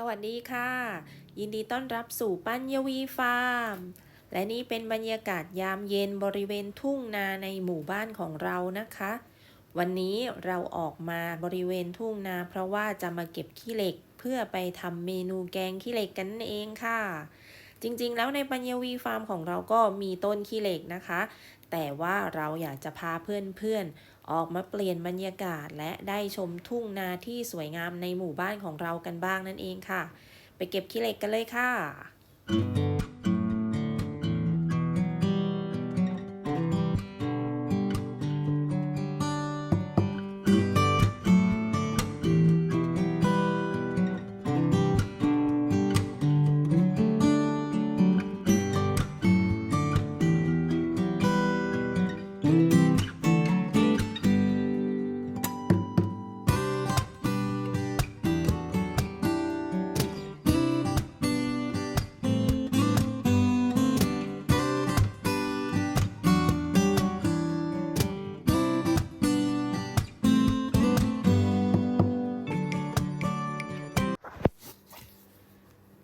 สวัสดีค่ะ ยินดีต้อนรับสู่ปัญญวีฟาร์ม และนี่เป็นบรรยากาศยามเย็นบริเวณทุ่งนาในหมู่บ้านของเรานะคะ วันนี้เราออกมาบริเวณทุ่งนา เพราะว่าจะมาเก็บขี้เหล็กเพื่อไปทำเมนูแกงขี้เหล็กกันเองค่ะ จริงๆ แล้วในปัญญวีฟาร์มของเราก็มีต้นขี้เหล็กนะคะ แต่ว่าเราอยากจะพาเพื่อนๆ ออกมาเปลี่ยนบรรยากาศ และได้ชมทุ่งนาที่สวยงามในหมู่บ้านของเรากันบ้างนั่นเองค่ะ ไปเก็บขี้เหล็กกันเลยค่ะ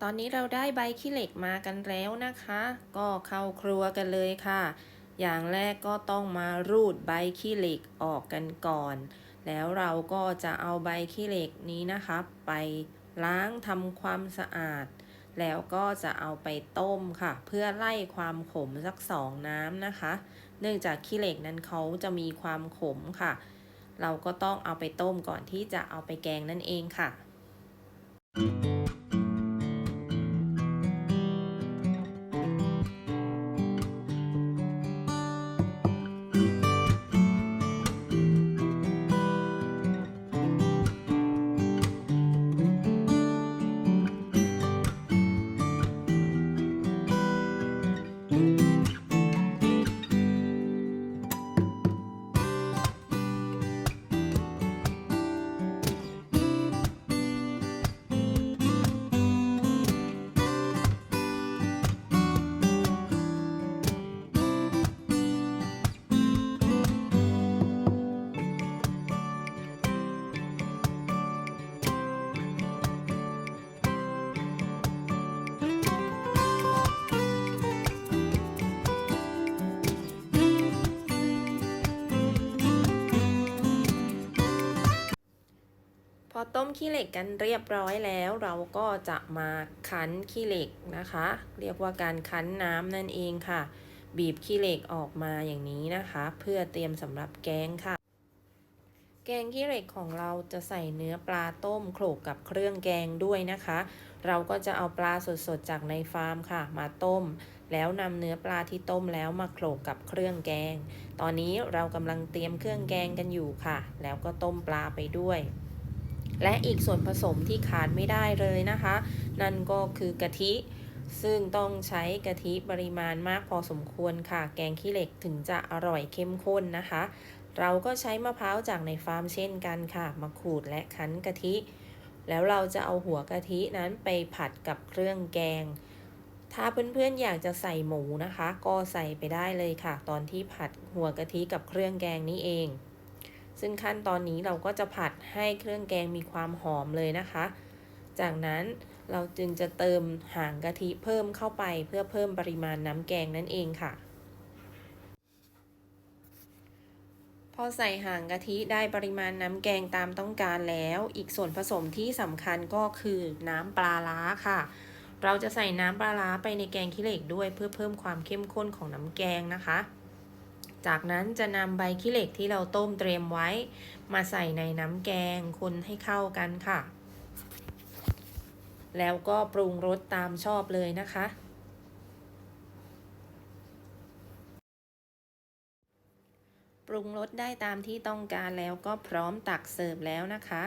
ตอนนี้เราได้ใบขี้เหล็กมากันแล้วนะคะ ก็เข้าครัวกันเลยค่ะ อย่างแรกก็ต้องมารูดใบขี้เหล็กออกกันก่อน แล้วเราก็จะเอาใบขี้เหล็กนี้นะคะไปล้างทำความสะอาด แล้วก็จะเอาไปต้มค่ะ เพื่อไล่ความขมสักสองน้ำนะคะ เนื่องจากขี้เหล็กนั้นเขาจะมีความขมค่ะ เราก็ต้องเอาไปต้มก่อนที่จะเอาไปแกงนั่นเองค่ะ พอต้มขี้เหล็กกันเรียบร้อยแล้ว เราก็จะมาคั้นขี้เหล็กนะคะ เรียกว่าการคั้นน้ำนั่นเองค่ะ บีบขี้เหล็กออกมาอย่างนี้นะคะ เพื่อเตรียมสำหรับแกงค่ะ แกงขี้เหล็กของเราจะใส่เนื้อปลาต้มโขลกกับเครื่องแกงด้วยนะคะ เราก็จะเอาปลาสดๆจากในฟาร์มค่ะ มาต้ม แล้วนำเนื้อปลาที่ต้มแล้วมาโขลกกับเครื่องแกง ตอนนี้เรากำลังเตรียมเครื่องแกงกันอยู่ค่ะ แล้วก็ต้มปลาไปด้วย และอีกส่วนผสมที่ขาดไม่ได้เลยนะคะ นั่นก็คือกะทิ ซึ่งต้องใช้กะทิปริมาณมากพอสมควรค่ะ แกงขี้เหล็กถึงจะอร่อยเข้มข้นนะคะ เราก็ใช้มะพร้าวจากในฟาร์มเช่นกันค่ะ มาขูดและคั้นกะทิ แล้วเราจะเอาหัวกะทินั้นไปผัดกับเครื่องแกง ถ้าเพื่อนๆอยากจะใส่หมูนะคะ ก็ใส่ไปได้เลยค่ะ ตอนที่ผัดหัวกะทิกับเครื่องแกงนี้เอง ซึ่งขั้นตอนนี้เราก็จะผัดให้เครื่องแกงมีความหอมเลยนะคะ จากนั้นเราจึงจะเติมหางกะทิเพิ่มเข้าไปเพื่อเพิ่มปริมาณน้ำแกงนั่นเองค่ะ พอใส่หางกะทิได้ปริมาณน้ำแกงตามต้องการแล้ว อีกส่วนผสมที่สำคัญก็คือน้ำปลาร้าค่ะ เราจะใส่น้ำปลาร้าไปในแกงขี้เหล็กด้วยเพื่อเพิ่มความเข้มข้นของน้ำแกงนะคะ จากนั้นจะนำใบขี้เหล็กที่เราต้มเตรียมไว้ มาใส่ในน้ำแกงคนให้เข้ากันค่ะ แล้วก็ปรุงรสตามชอบเลยนะคะ ปรุงรสได้ตามที่ต้องการแล้วก็พร้อมตักเสิร์ฟแล้วนะคะ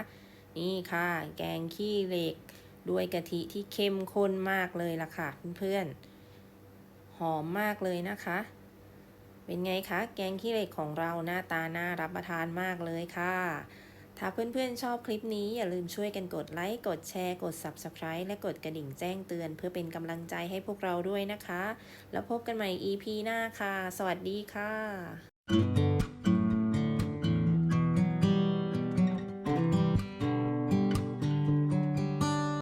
นี่ค่ะ แกงขี้เหล็กด้วยกะทิที่เข้มข้นมากเลยล่ะค่ะเพื่อนๆหอมมากเลยนะคะ เป็นไงคะ แกงขี้เหล็กของเราหน้าตาน่ารับประทานมากเลยค่ะ ถ้าเพื่อนๆชอบคลิปนี้อย่าลืมช่วยกันกดไลค์ กดแชร์ กด Subscribe และกดกระดิ่งแจ้งเตือน เพื่อเป็นกำลังใจให้พวกเราด้วยนะคะ แล้วพบกันใหม่ EP หน้าค่ะ สวัสดีค่ะ